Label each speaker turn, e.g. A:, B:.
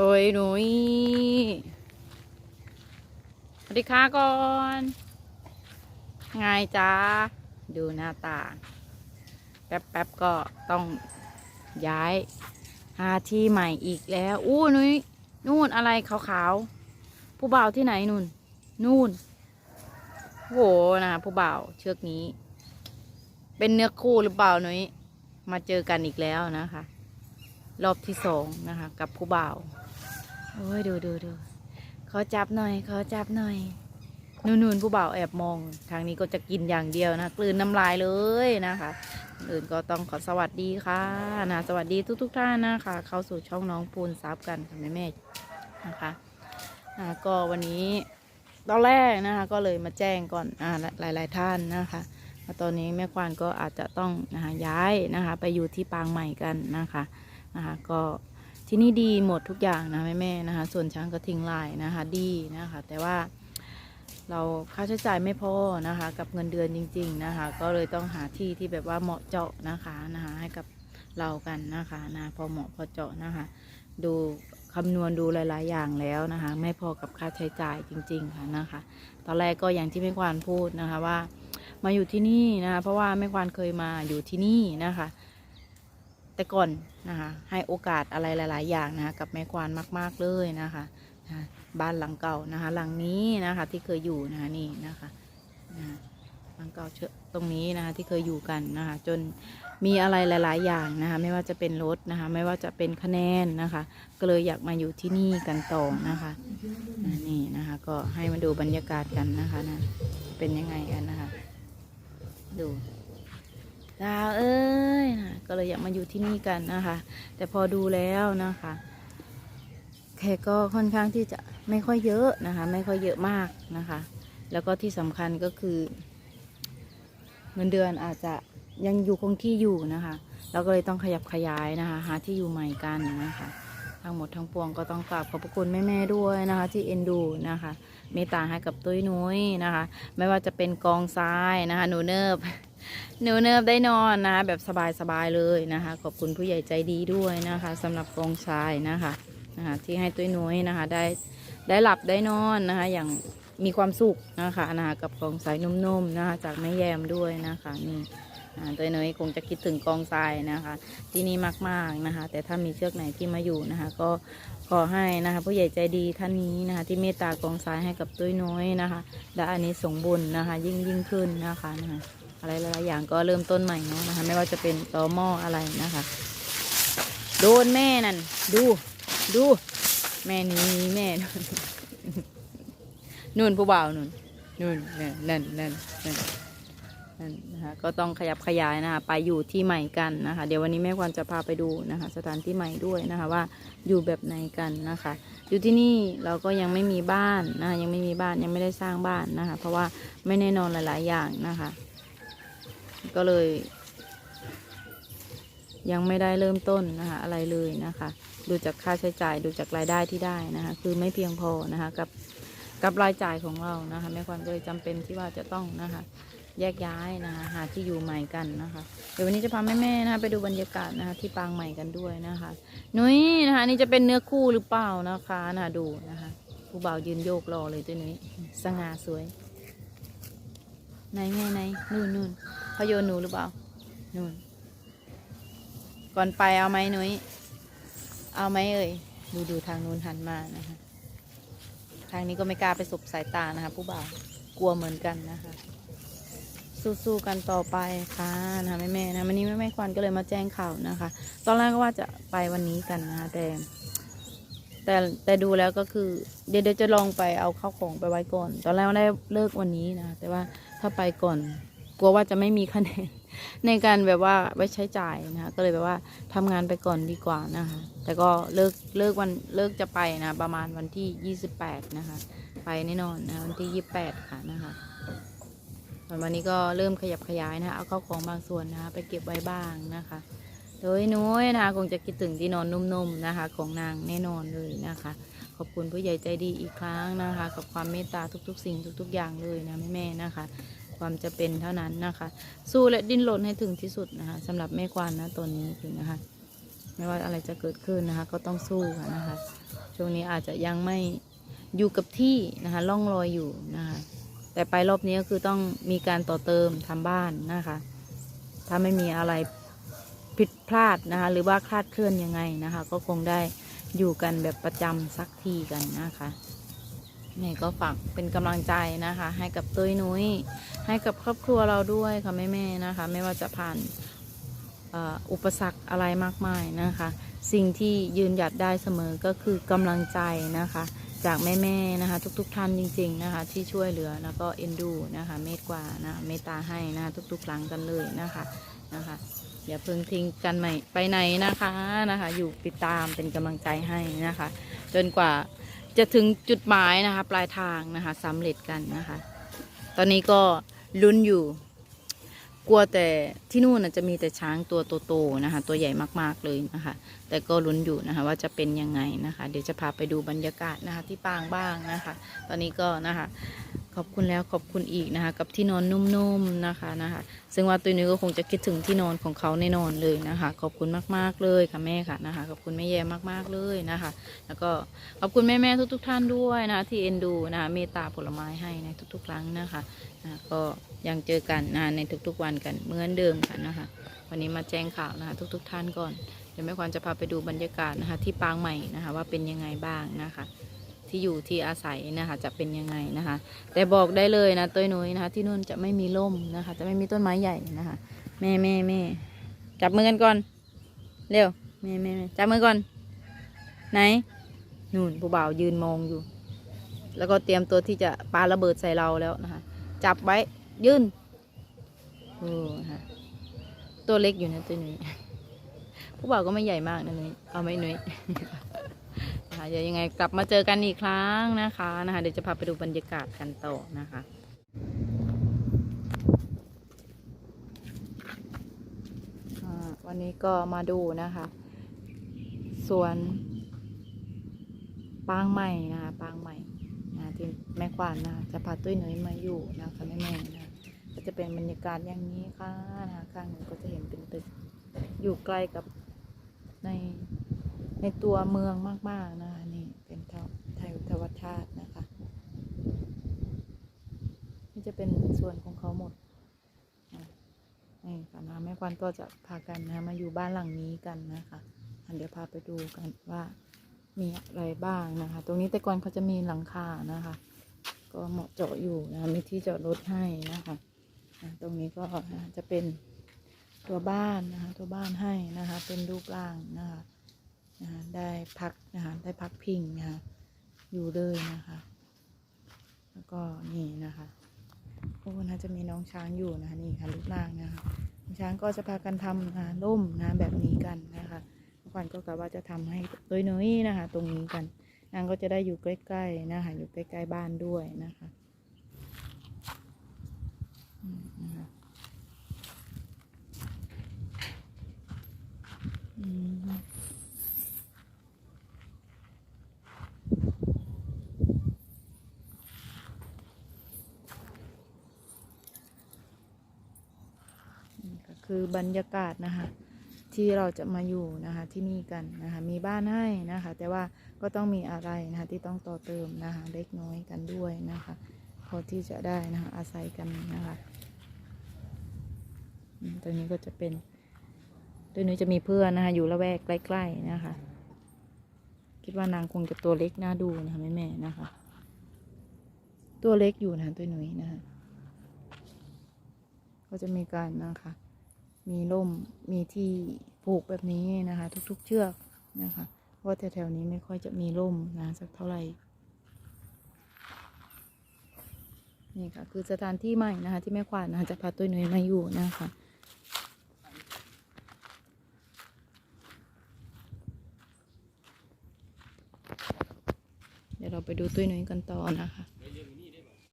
A: ตัวหนุยสวัสดีค่ะก่อนไงจ้าดูหน้าตา แป๊บๆก็ต้องย้ายหาที่ใหม่อีกแล้ว อู้นุ้ยนู่นอะไรขาวๆ ผู้บ่าวที่ไหนนู่น นู่นโหนะผู้บ่าวเชือกนี้ เป็นเนื้อคู่หรือเปล่านุ้ยมาเจอกันอีกแล้วนะคะ รอบที่สองนะคะ กับผู้บ่าว โอ้ยดูดูดูขอจับหน่อยขอจับหน่อยนูนนผู้บ่าวแอบมอง ทางนี้ก็จะกินอย่างเดียวนะกลืนน้ำลายเลยนะคะอื่นก็ต้องขอสวัสดีค่ะนะสวัสดีทุกทุกๆท่านนะคะ เข้าสู่ช่องน้องปูนซับกันค่ะแม่แม่นะคะอ่าก็วันนี้ตอนแรกนะคะ ก็เลยมาแจ้งก่อนอ่าหลายๆท่านนะคะตอนนี้แม่ควานก็อาจจะต้องนะคะย้ายนะคะ ไปอยู่ที่ปางใหม่กันนะคะนะคะก็ ที่นี่ดีหมดทุกอย่างนะแม่แม่ๆนะคะ ส่วนช้างก็ทิ้งลายนะคะ ดีนะคะ แต่ว่าเราค่าใช้จ่ายไม่พอนะคะ กับเงินเดือนจริง ๆนะคะ ก็เลยต้องหาที่ที่แบบว่าเหมาะเจาะนะคะนะคะ ให้กับเรากันนะคะนะพอเหมาะพอเจาะนะคะ ดูคำนวณดูหลาย ๆ อย่างแล้วนะคะ ไม่พอกับค่าใช้จ่ายจริง ๆ ค่ะนะคะ ตอนแรกก็อย่างที่แม่ควานพูดนะคะว่า มาอยู่ที่นี่นะคะ เพราะว่าแม่ควานเคยมาอยู่ที่นี่นะคะ แต่ก่อนนะคะให้โอกาสอะไรหลาย ๆ อย่างนะคะกับแม่ควานมาก ๆ เลยนะคะนะบ้านหลังเก่านะคะหลังนี้นะคะที่เคยอยู่นะคะนี่นะคะนะหลังเก่าเชอะตรงนี้นะคะที่เคยอยู่กันนะคะจนมีอะไรหลาย ๆ อย่างนะคะไม่ว่าจะเป็นรถนะคะไม่ว่าจะเป็นคะแนนนะคะก็เลยอยากมาอยู่ที่นี่กันต่อนะคะนี่นะคะก็ให้มาดูบรรยากาศกันนะคะนะเป็นยังไงกันนะคะดู ดาวเอ้ยนะก็เลยอยากมาอยู่ที่นี่กันนะคะ แต่พอดูแล้วนะคะแขกก็ค่อนข้างที่จะไม่ค่อยเยอะนะคะ ไม่ค่อยเยอะมากนะคะ แล้วก็ที่สำคัญก็คือ เงินเดือนอาจจะยังอยู่คงที่อยู่นะคะ เราก็เลยต้องขยับขยายนะคะ หาที่อยู่ใหม่กันนะคะ ทั้งหมดทั้งปวงก็ต้องกราบขอบพระคุณแม่ๆด้วยนะคะ ที่เอ็นดูนะคะเมตตาให้กับตุ้ยนุ้ยนะคะ ไม่ว่าจะเป็นกองทรายนะคะหนูเนิบ หนูเนิบได้นอนนะ แบบสบายๆเลยนะคะ ขอบคุณผู้ใหญ่ใจดีด้วยนะคะสำหรับกองทรายนะคะนะคะ ที่ให้ตุ้ยนุ้ยนะคะ ได้ได้หลับได้นอนนะคะ อย่างมีความสุขนะคะนะคะกับกองทรายนุ่มๆนะคะ จากแม่แยมด้วยนะคะนี่ตุ้ยนุ้ยคงจะคิดถึงกองทรายนะคะ ที่นี่มากๆนะคะ แต่ถ้ามีเชือกไหนที่มาอยู่นะคะ ก็ขอให้นะคะ ผู้ใหญ่ใจดีท่านนี้นะคะ ที่เมตตากองทรายให้กับตุ้ยน้อยนะคะ และอันนี้สงบุญนะคะ ยิ่งยิ่งขึ้นนะคะนะคะ อะไรหลายๆอย่างก็เริ่มต้นใหม่เนาะนะคะ ไม่ว่าจะเป็นต่อหม้ออะไรนะคะ โดนแม่นั่น ดู ดู แม่นี้แม่นู่นนู่นผู้บ่าวนู่นนู่นนั่นนั่นนั่นนั่นนั่นนะคะก็ต้องขยับขยายนะคะไปอยู่ที่ใหม่กันนะคะ เดี๋ยววันนี้แม่ควันจะพาไปดูนะคะ สถานที่ใหม่ด้วยนะคะว่าอยู่แบบไหนกันนะคะ อยู่ที่นี่เราก็ยังไม่มีบ้านนะคะยังไม่มีบ้านยังไม่ได้สร้างบ้านนะคะ เพราะว่าไม่แน่นอนหลาย ๆ อย่างนะคะ ก็เลย ยังไม่ได้เริ่มต้นนะคะอะไรเลยนะคะ ดูจากค่าใช้จ่ายดูจากรายได้ที่ได้นะคะ คือไม่เพียงพอนะคะกับกับรายจ่ายของเรานะคะแม่ควันก็เลยจำเป็นที่ว่าจะต้องนะคะแยกย้ายนะคะหาที่อยู่ใหม่กันนะคะ เดี๋ยววันนี้จะพาแม่ๆนะคะไปดูบรรยากาศนะคะที่ปางใหม่กันด้วยนะคะนุ้ยนะคะนี่จะเป็นเนื้อคู่หรือเปล่านะคะนะดูนะคะผู้บ่าวยืนโยกรอเลยตัวนี้สง่าสวย ไหนแม่ไหนนู่นนู่น เขาโยนหนูหรือเปล่านู่นก่อนไปเอาไหมนุ้ย เอาไหมเอ่ย ดูดูทางนู้นหันมานะคะ ทางนี้ก็ไม่กล้าไปสบสายตานะคะ ผู้บ่าว กลัวเหมือนกันนะคะ สู้ๆกันต่อไปค่ะนะคะแม่ๆนะวันนี้แม่แม่ๆควันก็เลยมาแจ้งข่าวนะคะ ตอนแรกก็ว่าจะไปวันนี้กันนะคะแต่แต่แต่ดูแล้วก็คือเดี๋ยวเดี๋ยวจะลองไปเอาข้าวของไปไว้ก่อน ตอนแรกว่าได้เลิกวันนี้นะ แต่ว่าถ้าไปก่อน กลัวว่าจะไม่มีคะแนนในการแบบว่าไว้ใช้จ่ายนะคะก็เลยแบบว่าทำงานไปก่อนดีกว่านะคะ แต่ก็เลิกเลิกวันเลิกจะไปนะประมาณวันที่ 28 นะคะ ไปแน่นอนนะวันที่ 28 ค่ะนะคะส่วนวันนี้ก็เริ่มขยับขยายนะคะเอาเข้าของบางส่วนนะคะไปเก็บไว้บ้างนะคะโดยน้อยนะคะคงจะคิดถึงที่นอนนุ่มๆนะคะ ของนางแน่นอนเลยนะคะ ขอบคุณผู้ใหญ่ใจดีอีกครั้งนะคะ กับความเมตตาทุก ๆ สิ่งทุก ๆ อย่างเลยนะแม่ๆนะคะ ความจะเป็นเท่านั้นนะคะ สู้และดิ้นรนให้ถึงที่สุดนะคะสำหรับแม่ควานนะตัวนี้ถึงนะคะ ไม่ว่าอะไรจะเกิดขึ้นนะคะ ก็ต้องสู้ค่ะนะคะ ช่วงนี้อาจจะยังไม่อยู่กับที่นะคะล่องลอยอยู่นะคะ แต่ไปรอบนี้ก็คือต้องมีการต่อเติมทำบ้านนะคะ ถ้าไม่มีอะไรผิดพลาดนะคะ หรือว่าคลาดเคลื่อนยังไงนะคะ ก็คงได้อยู่กันแบบประจำสักทีกันนะคะ นี่ก็ฝากเป็นกำลังใจนะคะ ให้กับตุ้ยนุ้ย ให้กับครอบครัวเราด้วยค่ะแม่ๆนะคะ ไม่ว่าจะผ่านอุปสรรคอะไรมากมายนะคะ สิ่งที่ยืนหยัดได้เสมอก็คือกำลังใจนะคะ จากแม่ๆนะคะ ทุกๆท่านจริง ๆนะคะ ที่ช่วยเหลือแล้วก็เอ็นดูนะคะ เมตกว่านะเมตตาให้นะคะทุกๆครั้งกันเลยนะคะนะคะอย่าเพิ่งทิ้งกันใหม่ไปไหนนะคะนะคะ อยู่ติดตามเป็นกำลังใจให้นะคะ จนกว่า จะถึงจุดหมายนะคะ ปลายทางนะคะสำเร็จกันนะคะ ตอนนี้ก็ลุ้นอยู่ กลัวแต่ที่นู่นนะจะมีแต่ช้างตัวโตๆนะคะ ตัวใหญ่มากๆเลยนะคะ แต่ก็ลุ้นอยู่นะคะ ว่าจะเป็นยังไงนะคะ เดี๋ยวจะพาไปดูบรรยากาศนะคะ ที่ปางบ้างนะคะ ตอนนี้ก็นะคะ ขอบคุณแล้วขอบคุณอีกนะคะ กับที่นอนนุ่มๆนะคะนะคะ ซึ่งว่าตัวนี้ก็คงจะคิดถึงที่นอนของเขาแน่นอนเลยนะคะ ขอบคุณมากๆเลยค่ะแม่ค่ะนะคะ ขอบคุณแม่แย่มากๆเลยนะคะ แล้วก็ขอบคุณแม่ๆทุก ๆ ท่านด้วยนะคะที่เอ็นดูนะคะเมตตาผลไม้ให้ในทุกๆ ครั้งนะคะนะก็ยังเจอกันนะะในทุกๆวันกันเหมือนเดิมค่ะนะคะ วันนี้มาแจ้งข่าวนะคะ ทุก ๆ ท่านก่อนเดี๋ยวแม่ควรจะพาไปดูบรรยากาศนะคะ ที่ปางใหม่นะคะ ว่าเป็นยังไงบ้างนะคะ ที่อยู่ที่อาศัยนะคะจะเป็นยังไงนะคะ แต่บอกได้เลยนะต้ยนุ้ยนะคะ ที่นู่นจะไม่มีร่มนะคะ จะไม่มีต้นไม้ใหญ่นะคะ แม่แม่แม่จับมือกันก่อนเร็วแม่แม่แม่จับมือก่อน ไหนนู่นผู้บ่าวยืนมองอยู่ แล้วก็เตรียมตัวที่จะปาระเบิดใส่เราแล้วนะคะ จับไว้ยืนโอ้นะคะตัวเล็กอยู่นะตัวนุ้ยผู้บ่าวก็ไม่ใหญ่มากนะนุ้ยเอาไหมนุ้ย นะคะเดี๋ยวยังไงกลับมาเจอกันอีกครั้งนะคะนะคะ เดี๋ยวจะพาไปดูบรรยากาศกันต่อนะคะวันนี้ก็มาดูนะคะสวนปางใหม่นะคะปางใหม่นะที่แม่ควานนะะจะพาตุ้ยหนุ่ยมาอยู่นะคะแม่แม่นะก็จะเป็นบรรยากาศอย่างนี้ค่ะนะคะข้างหนึ่งก็จะเห็นเป็นตึกอยู่ใกล้กับใน ในตัวเมืองมาก ๆ นะคะนี่เป็นไทยธวัชชาตินะคะ นี่จะเป็นส่วนของเขาหมดนี่ค่ะนะแม่ควันก็จะพากันนะมาอยู่บ้านหลังนี้กันนะคะอะเดี๋ยวพาไปดูกันว่ามีอะไรบ้างนะคะ ตรงนี้แต่ก่อนเขาจะมีหลังคานะคะ ก็เหมาะเจาะอยู่นะคะมีที่จอดรถให้นะคะ ตรงนี้ก็จะเป็นตัวบ้านนะคะ ตัวบ้านให้นะคะ เป็นรูปร่างนะคะ นะคะได้พักนะคะได้พักพิงนะคะอยู่เลยนะคะ แล้วก็นี่นะคะโอ้น่าจะมีน้องช้างอยู่นะคะนี่ค่ะลูกนางนะคะน้องช้างก็จะพากันทำนะร่มนะแบบนี้กันนะคะเมื่อวานก็กะว่าจะทำให้ตัวน้อยนะคะ ตรงนี้กันนางก็จะได้อยู่ใกล้ๆนะคะอยู่ใกล้ๆบ้านด้วยนะคะอืมนะคะอืมนี่ก็ คือบรรยากาศนะคะ ที่เราจะมาอยู่นะคะที่นี่กันนะคะมีบ้านให้นะคะ แต่ว่าก็ต้องมีอะไรนะคะที่ต้องต่อเติมนะคะเล็กน้อยกันด้วยนะคะพอที่จะได้นะคะอาศัยกันนะคะตัวนี้ก็จะเป็นตัวนี้จะมีเพื่อนนะคะ อยู่ละแวกใกล้ๆนะคะ คิดว่านางคงจะตัวเล็กน่าดูนะคะแม่ๆนะคะ ตัวเล็กอยู่นะะตัวหนุ่ยนะคะก็จะมีการนะคะ มีร่มมีที่ปลูกแบบนี้นะคะ ทุก ๆ เชือกนะคะเพราะแถวๆนี้ไม่ค่อยจะมีร่มนะสักเท่าไหร่นี่ค่ะคือสถานที่ใหม่นะคะที่แม่ควานนะคะจะพาตัวหนุ่ยมาอยู่นะคะเดี๋ยวเราไปดูตุ้ยหนุ่ยกันต่อนะคะ